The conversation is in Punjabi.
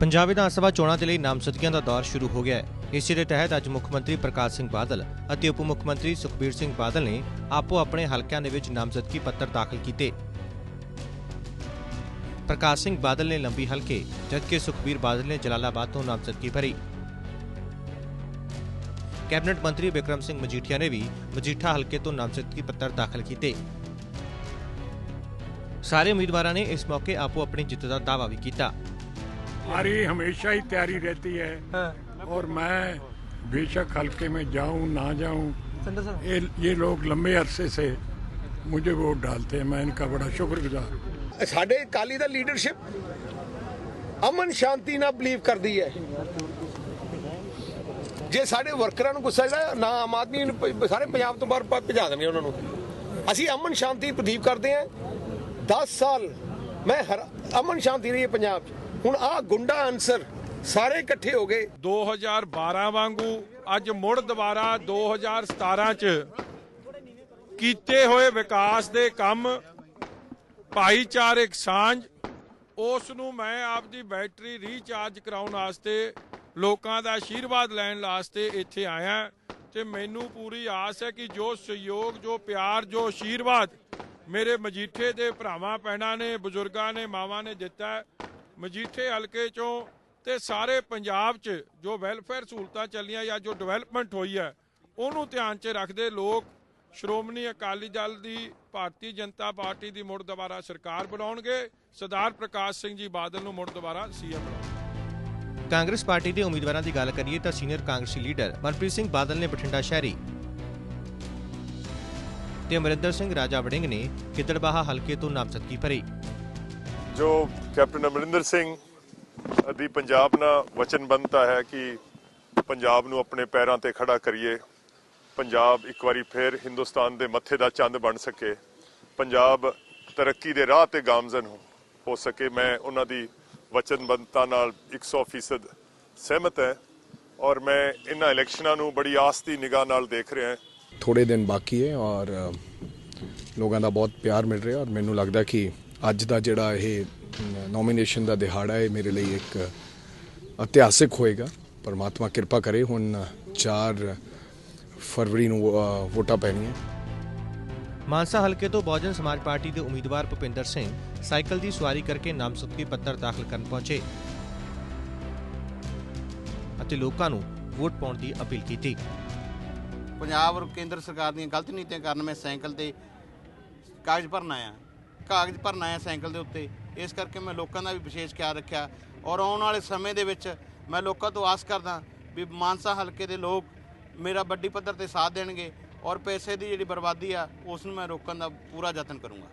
ਪੰਜਾਬ ਵਿਧਾਨ ਸਭਾ ਚੋਣਾਂ ਦੇ ਲਈ ਨਾਮਜ਼ਦਗੀਆਂ ਦਾ ਦੌਰ ਸ਼ੁਰੂ ਹੋ ਗਿਆ ਹੈ। ਇਸੇ ਦੇ ਤਹਿਤ ਅੱਜ ਮੁੱਖ ਮੰਤਰੀ ਪ੍ਰਕਾਸ਼ ਸਿੰਘ ਬਾਦਲ ਅਤੇ ਉਪ ਮੁੱਖ ਮੰਤਰੀ ਸੁਖਬੀਰ ਸਿੰਘ ਬਾਦਲ ਨੇ ਆਪੋ ਆਪਣੇ ਹਲਕਿਆਂ ਦੇ ਵਿੱਚ ਨਾਮਜ਼ਦਗੀ ਪੱਤਰ ਦਾਖਲ ਕੀਤੇ। ਪ੍ਰਕਾਸ਼ ਸਿੰਘ ਬਾਦਲ ਨੇ ਲੰਬੀ ਹਲਕੇ, ਜਦਕਿ ਸੁਖਬੀਰ ਬਾਦਲ ਨੇ ਜਲਾਲਾਬਾਦ ਤੋਂ ਨਾਮਜ਼ਦਗੀ ਭਰੀ। ਕੈਬਨਿਟ ਮੰਤਰੀ ਵਿਕਰਮ ਸਿੰਘ ਮਜੀਠੀਆ ਨੇ ਵੀ ਮਜੀਠਾ ਹਲਕੇ ਤੋਂ ਨਾਮਜ਼ਦਗੀ ਪੱਤਰ ਦਾਖਲ ਕੀਤੇ। ਸਾਰੇ ਉਮੀਦਵਾਰਾਂ ਨੇ ਇਸ ਮੌਕੇ ਆਪੋ ਆਪਣੀ ਜਿੱਤ ਦਾ ਦਾਅਵਾ ਵੀ ਕੀਤਾ। हमारी हमेशा ही तैयारी रहती है और मैं बेशक हल्के में जाऊं ना जाऊं ये ये लोग लंबे अरसे से मुझे वोट डालते हैं मैं इनका बड़ा शुक्रगुजार हूं। ਸਾਡੇ ਅਕਾਲੀ ਦਾ ਲੀਡਰਸ਼ਿਪ ਅਮਨ ਸ਼ਾਂਤੀ ਨਾਲ ਬਲੀਵ ਕਰਦੀ ਹੈ ਜੇ ਸਾਡੇ ਵਰਕਰਾਂ ਨੂੰ ਗੁੱਸਾ ਜਿਹੜਾ ਨਾ ਆਮ ਆਦਮੀ ਨੂੰ ਪ- ਸਾਰੇ ਪੰਜਾਬ ਤੋਂ ਬਾਹਰ ਭ- ਭਜਾ ਦੇਣਗੇ ਉਹਨਾਂ ਨੂੰ ਅਸੀਂ ਅਮਨ ਸ਼ਾਂਤੀ ਪ੍ਰਦੀਪ ਕਰਦੇ ਹਾਂ 10 ਸਾਲ ਮੈਂ ਹਰ ਅਮਨ ਸ਼ਾਂਤੀ ਰਹੀ ਹੈ ਪੰਜਾਬ 'ਚ ਹੁਣ ਆਹ ਗੁੰਡਾ ਅਨਸਰ ਸਾਰੇ ਇਕੱਠੇ ਹੋ ਗਏ। 2012 ਵਾਂਗੂ ਅੱਜ ਮੁੜ ਦੁਬਾਰਾ 2017 ਚ ਕੀਤੇ ਹੋਏ ਵਿਕਾਸ ਦੇ ਕੰਮ, ਭਾਈਚਾਰਕ ਸਾਂਝ ਉਸ ਨੂੰ ਮੈਂ ਆਪਦੀ ਬੈਟਰੀ ਰੀਚਾਰਜ ਕਰਾਉਣ ਵਾਸਤੇ, ਲੋਕਾਂ ਦਾ ਆਸ਼ੀਰਵਾਦ ਲੈਣ ਵਾਸਤੇ ਇੱਥੇ ਆਇਆ ਤੇ ਮੈਨੂੰ ਪੂਰੀ ਆਸ ਹੈ ਕਿ ਜੋ ਸਹਿਯੋਗ, ਜੋ ਪਿਆਰ, ਜੋ ਆਸ਼ੀਰਵਾਦ ਮੇਰੇ ਮਜੀਠੇ ਦੇ ਭਰਾਵਾਂ, ਭੈਣਾਂ ਨੇ, ਬਜ਼ੁਰਗਾਂ ਨੇ, ਮਾਵਾਂ ਨੇ ਦਿੱਤਾ ਮਜੀਠੇ ਹਲਕੇ ਚੋਂ ਤੇ ਸਾਰੇ ਪੰਜਾਬ 'ਚ ਜੋ ਵੈਲਫੇਅਰ ਸਹੂਲਤਾਂ ਚੱਲੀਆਂ ਜਾਂ ਜੋ ਡਿਵੈਲਪਮੈਂਟ ਹੋਈ ਹੈ, ਉਹਨੂੰ ਧਿਆਨ 'ਚ ਰੱਖਦੇ ਲੋਕ ਸ਼੍ਰੋਮਣੀ ਅਕਾਲੀ ਦਲ ਦੀ, ਭਾਰਤੀ ਜਨਤਾ ਪਾਰਟੀ ਦੀ ਮੁੜ ਦੁਬਾਰਾ ਸਰਕਾਰ ਬਣਾਉਣਗੇ। ਸਰਦਾਰ ਪ੍ਰਕਾਸ਼ ਸਿੰਘ ਜੀ ਬਾਦਲ ਨੂੰ ਮੁੜ ਦੁਬਾਰਾ ਸੀਐਮ ਬਣਾਉਣਗੇ। ਕਾਂਗਰਸ ਪਾਰਟੀ ਦੇ ਉਮੀਦਵਾਰਾਂ ਦੀ ਗੱਲ ਕਰੀਏ ਤਾਂ ਸੀਨੀਅਰ ਕਾਂਗਰਸੀ ਲੀਡਰ ਮਨਪ੍ਰੀਤ ਸਿੰਘ ਬਾਦਲ ਨੇ ਬਠਿੰਡਾ ਸ਼ਹਿਰੀ ਤੇ ਅਮਰਿੰਦਰ ਸਿੰਘ ਰਾਜਾ ਵੜਿੰਗ ਨੇ ਗਿੱਦੜਬਾਹਾ ਹਲਕੇ ਤੋਂ ਨਾਮਜ਼ਦਗੀ ਭਰੀ। ਜੋ ਕੈਪਟਨ ਅਮਰਿੰਦਰ ਸਿੰਘ ਦੀ ਪੰਜਾਬ ਨਾਲ ਵਚਨਬੰਧਤਾ ਹੈ ਕਿ ਪੰਜਾਬ ਨੂੰ ਆਪਣੇ ਪੈਰਾਂ ਤੇ ਖੜਾ ਕਰੀਏ, ਪੰਜਾਬ ਇੱਕ ਵਾਰੀ ਫਿਰ ਹਿੰਦੁਸਤਾਨ ਦੇ ਮੱਥੇ ਦਾ ਚੰਦ ਬਣ ਸਕੇ, ਪੰਜਾਬ ਤਰੱਕੀ ਦੇ ਰਾਹ ਤੇ ਗਾਮਜ਼ਨ ਹੋ- ਸਕੇ। ਮੈਂ ਉਹਨਾਂ ਦੀ ਵਚਨਬੰਧਤਾ ਨਾਲ 100% ਸਹਿਮਤ ਹੈ ਔਰ ਮੈਂ ਇਹਨਾਂ ਇਲੈਕਸ਼ਨਾਂ ਨੂੰ ਬੜੀ ਆਸ ਦੀ ਨਿਗਾਹ ਨਾਲ ਦੇਖ ਰਿਹਾ ਹਾਂ। ਥੋੜੇ ਦਿਨ ਬਾਕੀ ਹੈ ਔਰ ਲੋਕਾਂ ਦਾ ਬਹੁਤ ਪਿਆਰ ਮਿਲ ਰਿਹਾ ਔਰ ਮੈਨੂੰ ਲੱਗਦਾ ਕਿ ਅੱਜ ਦਾ ਜਿਹੜਾ ਇਹ ਨੋਮੀਨੇਸ਼ਨ ਦਾ ਦਿਹਾੜਾ ਹੈ ਮੇਰੇ ਲਈ ਇੱਕ ਇਤਿਹਾਸਿਕ ਹੋਏਗਾ। ਪਰਮਾਤਮਾ ਕਿਰਪਾ ਕਰੇ ਹੁਣ 4 ਫਰਵਰੀ ਨੂੰ ਵੋਟਾਂ ਪੈਣੀਆਂ। ਮਾਨਸਾ ਹਲਕੇ ਤੋਂ ਬਹੁਜਨ ਸਮਾਜ ਪਾਰਟੀ ਦੇ ਉਮੀਦਵਾਰ ਭੁਪਿੰਦਰ ਸਿੰਘ ਸਾਈਕਲ ਦੀ ਸਵਾਰੀ ਕਰਕੇ ਨਾਮਜ਼ਦਗੀ ਪੱਤਰ ਦਾਖਲ ਕਰਨ ਪਹੁੰਚੇ ਅਤੇ ਲੋਕਾਂ ਨੂੰ ਵੋਟ ਪਾਉਣ ਦੀ ਅਪੀਲ ਕੀਤੀ। ਪੰਜਾਬ ਔਰ ਕੇਂਦਰ ਸਰਕਾਰ ਦੀਆਂ ਗਲਤ ਨੀਤੀਆਂ ਕਾਰਨ ਮੈਂ ਸਾਈਕਲ ਤੇ ਕਾਗਜ਼ ਭਰਨ ਆਇਆ। ਕਾਗਜ਼ ਭਰਨ ਆਇਆ ਸਾਈਕਲ ਦੇ ਉੱਤੇ, ਇਸ ਕਰਕੇ ਮੈਂ ਲੋਕਾਂ ਦਾ ਵੀ ਵਿਸ਼ੇਸ਼ ਖਿਆਲ ਰੱਖਿਆ। ਔਰ ਆਉਣ ਵਾਲੇ ਸਮੇਂ ਦੇ ਵਿੱਚ ਮੈਂ ਲੋਕਾਂ ਤੋਂ ਆਸ ਕਰਦਾ ਵੀ ਮਾਨਸਾ ਹਲਕੇ ਦੇ ਲੋਕ ਮੇਰਾ ਵੱਡੀ ਪੱਧਰ ਤੇ ਸਾਥ ਦੇਣਗੇ ਔਰ ਪੈਸੇ ਦੀ ਜਿਹੜੀ ਬਰਬਾਦੀ ਆ, ਉਸ ਨੂੰ ਮੈਂ ਰੋਕਣ ਦਾ ਪੂਰਾ ਯਤਨ ਕਰੂੰਗਾ।